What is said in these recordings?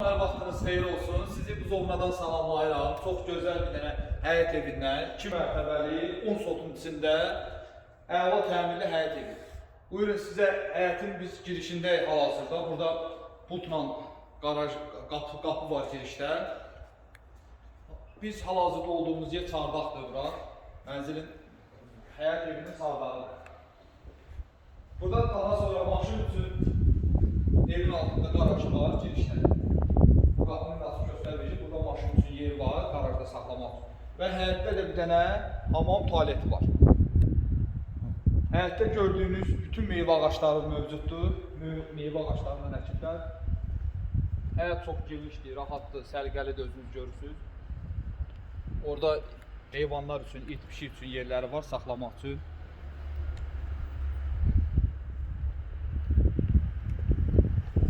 Her vaxtınız xeyir olsun. Sizi bu zonadan salamlayıram. Çox gözəl bir dənə həyət evindən, 2 mərtəbəli, 10 sotun içində əla təmirli həyət evi. Buyurun sizə həyətin biz girişindəyik hal-hazırda. Burada butla qaraj qapı, qapı var girişdə. Biz hal-hazırda olduğumuz yer çardaqdır bura. Mənzilin həyət evinin sağdağı. Burada daha sonra maşın üçün evin altında qaraj var girişdə. Bu qapının açıq göstərici, burada maşın üçün yer qarajda saxlamaq. Və həyətdə də bir dənə hamam tualeti var. Həyətdə gördüyünüz bütün meyvə ağacları mövcuddur. Me- Meyvə ağaclarından əkiblər. Həyət çox genişdir, rahatdır, səliqəlidir özünüz görürsünüz. Orada heyvanlar üçün, it pişik üçün yerləri var saxlamaq üçün.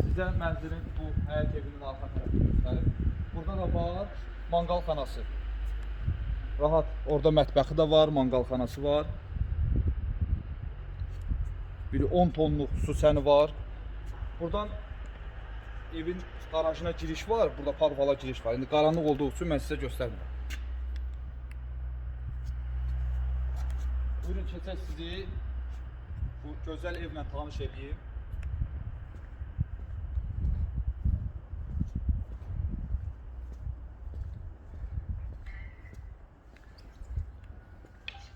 Sizə mənzilin bu həyət evinin arxa tərəfini göstərim. Burada da var manqalxanası. Rahat. Orada mətbəxi də var, manqalxanası var. Bir 10 tonluq süsəni var. Buradan evin qarajına giriş var. Burada parvala giriş var. İndi qaranlıq olduğu üçün mən sizə göstərmirəm. Buyurun keçək sizi bu gözəl evlə tanış edeyim.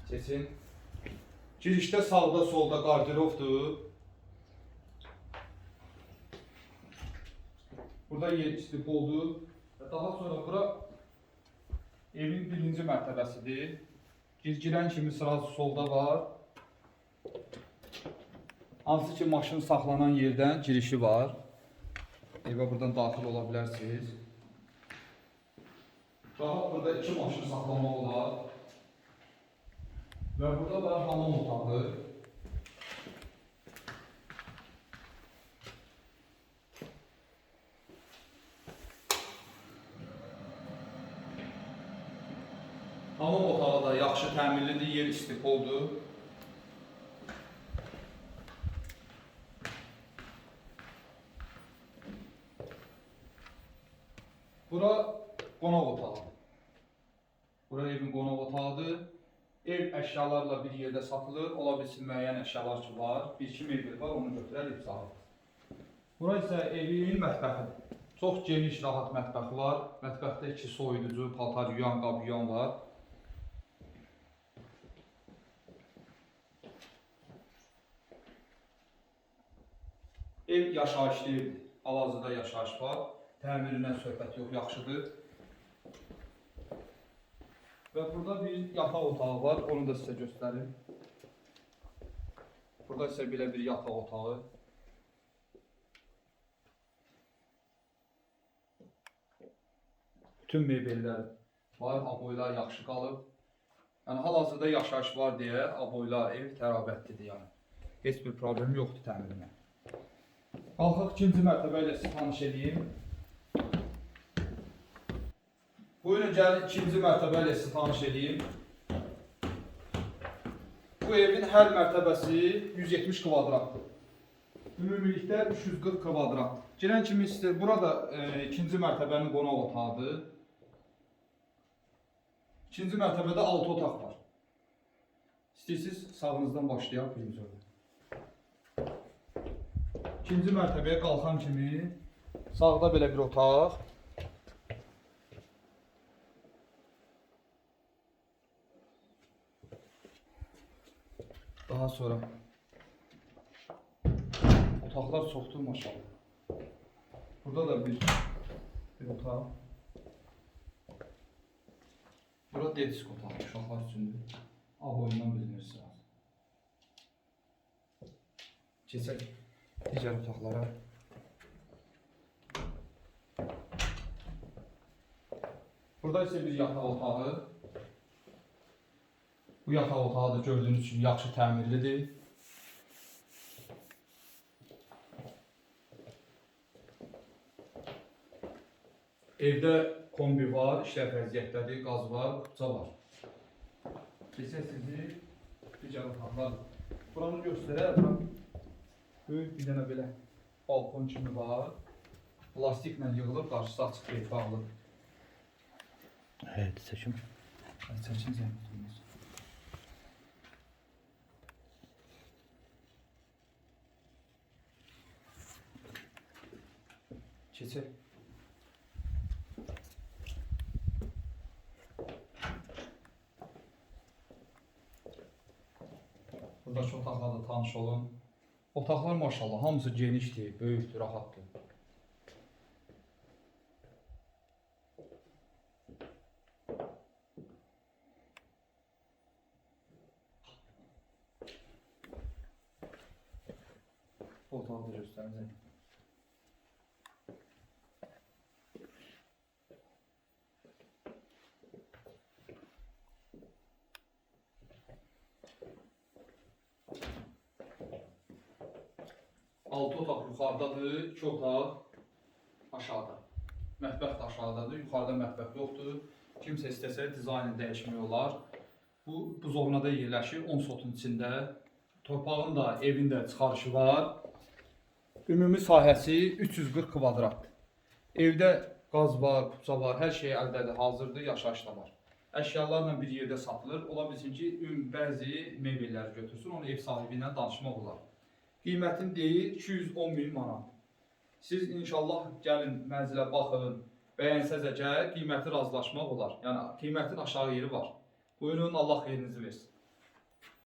Seçin. Girişdə sağda solda qardirovdur. Burada yer istifoldur. Və daha sonra bura evin birinci mərtəbəsidir. Gir girən kimi sırası solda var. Hansı ki maşın saxlanan yerdən girişi var. Evə buradan daxil ola bilərsiniz. Rahat burada iki maşın saxlamaq olar. Və burada da hamam otağı. Hamam otağı da yaxşı təmirlidir, yer istifoldur. Bura qonaq otağıdır. Bura evin qonaq otağıdır. Ev əşyalarla bir yerdə satılır. Ola bilsin müəyyən əşyalar ki var. Bir iki mebel var, onu götürər ev sahibi. Bura isə evin mətbəxidir. Çox geniş, rahat mətbəxi var. Mətbəxdə iki soyuducu, paltar yuyan, qab yuyan var. Ev yaşayışlı evdir. Hal-hazırda yaşayış var. Təmirindən söhbət yox, yaxşıdır. Və burada bir yataq otağı var, onu da sizə göstərim. Burada isə belə bir yataq otağı. Bütün mebellər var, aboylar yaxşı qalıb. Yəni hal-hazırda yaşayış var deyə aboylar ev tərabətlidir yəni. Heç bir problem yoxdur təmirinə. Qalxaq ikinci mərtəbə ilə sizi tanış edeyim. Buyurun gəlin ikinci mərtəbə ilə tanış edeyim. Bu evin hər mərtəbəsi 170 kvadratdır. Ümumilikdə 340 kvadrat. Girən kimi istəyir, burada e, ikinci mərtəbənin qonaq otağıdır. İkinci mərtəbədə 6 otaq var. İstəyirsiniz sağınızdan başlayaq birinci. İkinci mərtəbəyə qalxan kimi sağda belə bir otaq. Daha sonra otaqlar çoxdur maşallah. Burada da bir bir otaq. Burada dedisk otağı uşaqlar üçündür. Ağ oyundan bilinirsiniz. Keçək digər otaqlara. Burada isə bir yataq otağı. Bu yataq otağı da gördüyünüz kimi yaxşı təmirlidir. Evdə kombi var, işlər vəziyyətdədir, qaz var, kupça var. Keçək sizi digər otaqlar. Buranı göstərər. Böyük bir dənə belə balkon kimi var. Plastiklə yığılıb, qarşısı açıq deyil, bağlı. Evet seçim. Çəkin zəhmətiniz. Keçək. Buradakı otaqlarla tanış olun. Otaqlar maşallah hamısı genişdir, böyükdür, rahatdır. Otağı da göstərəcəm. Altı otaq yuxarıdadır, iki otaq aşağıda. Mətbəx də aşağıdadır, yuxarıda mətbəx yoxdur. Kimsə istəsə dizaynı dəyişmək olar. Bu buzovnada yerləşir, 10 sotun içində. Torpağın da, evin də çıxarışı var. Ümumi sahəsi 340 kvadratdır. Evdə qaz var, kupça var, hər şey əldədir, hazırdır, yaşayış da var. Əşyalarla bir yerdə satılır. Ola bilsin ki, üm bəzi mebelləri götürsün, onu ev sahibi ilə danışmaq olar. Qiymətin deyir 210 min manat. Siz inşallah gəlin mənzilə baxın, bəyənsəz əgər qiyməti razılaşmaq olar. Yəni qiymətin aşağı yeri var. Buyurun Allah xeyrinizi versin.